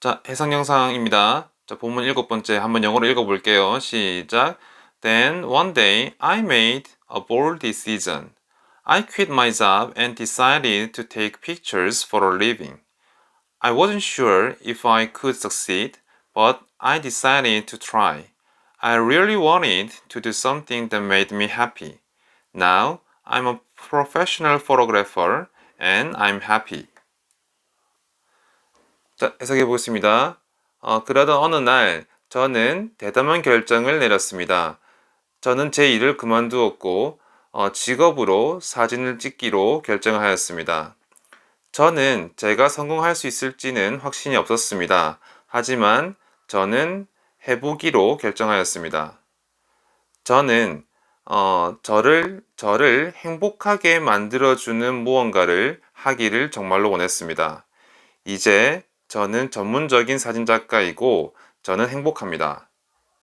자, 해석 영상입니다. 자, 본문 일곱 번째 한번 영어로 읽어볼게요. 시작. Then one day I made a bold decision. I quit my job and decided to take pictures for a living. I wasn't sure if I could succeed, but I decided to try. I really wanted to do something that made me happy. Now I'm a professional photographer and I'm happy. 자, 해석해 보겠습니다. 어, 그러던 어느 날 저는 대담한 결정을 내렸습니다. 저는 제 일을 그만두었고 어, 직업으로 사진을 찍기로 결정하였습니다. 저는 제가 성공할 수 있을지는 확신이 없었습니다. 하지만 저는 해보기로 결정하였습니다. 저는 어, 저를 저를 행복하게 만들어주는 무언가를 하기를 정말로 원했습니다. 이제 저는 전문적인 사진 작가이고 저는 행복합니다.